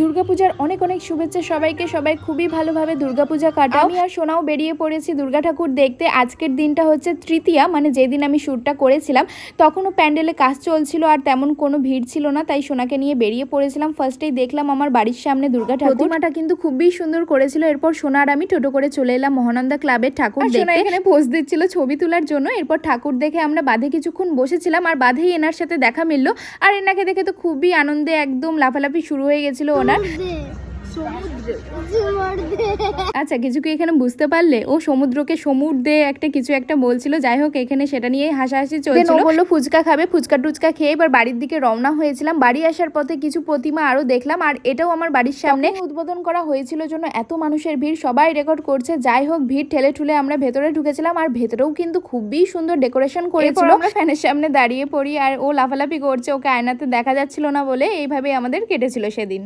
দুর্গাপূজার অনেক অনেক শুভেচ্ছা সবাইকে। সবাই খুবই ভালোভাবে দুর্গাপূজা কাটাও। আমি আর সোনাও বেরিয়ে পড়েছি দুর্গা ঠাকুর দেখতে। আজকের দিনটা হচ্ছে তৃতীয়া মানে যেদিন আমি শ্যুটটা করেছিলাম তখনও প্যান্ডেলে কাজ চলছিল আর তেমন কোনো ভিড় ছিল না তাই সোনাকে নিয়ে বেরিয়ে পড়েছিলাম। ফার্স্টেই দেখলাম আমার বাড়ির সামনে দুর্গা ঠাকুর। প্রতিমাটা কিন্তু খুবই সুন্দর করেছিল। এরপর সোনা আর আমি টোটো করে চলে এলাম মহানন্দা ক্লাবের ঠাকুর সোনা এখানে পোজ দিচ্ছিল ছবি তোলার জন্য। এরপর ঠাকুর দেখে আমরা বাঁধে কিছুক্ষণ বসেছিলাম আর বাঁধেই এনার সাথে দেখা মিললো। আর এনাকে দেখে তো খুবই আনন্দে একদম লাফালাফি শুরু হয়ে গেছিল। ওনার আচ্ছা কিছু কি এখানে বুঝতে পারলে? ও সমুদ্রকে সমুদ্রে একটা কিছু একটা বলছিল। যাই হোক এখানে সেটা নিয়ে হাসাহাসি চলছিল। বলল ফুচকা খাবে ফুচকা টুচকা খেয়ে এবার বাড়ির দিকে রওনা হয়েছিলাম। বাড়ি আসার পথে কিছু প্রতিমা আরও দেখলাম আর এটাও আমার বাড়ির সামনে। উদ্বোধন করা হয়েছিল জন্য এত মানুষের ভিড় সবাই রেকর্ড করছে। যাই হোক ভিড় ঠেলে ঠুলে আমরা ভেতরে ঢুকেছিলাম আর ভেতরেও কিন্তু খুবই সুন্দর ডেকোরেশন করেছিল। আমরা ফ্যানের সামনে দাঁড়িয়ে পড়ি আর ও লাফালাফি করছে ওকে আয়নাতে দেখা যাচ্ছিল না বলে এইভাবে আমাদের কেটেছিল সেদিন।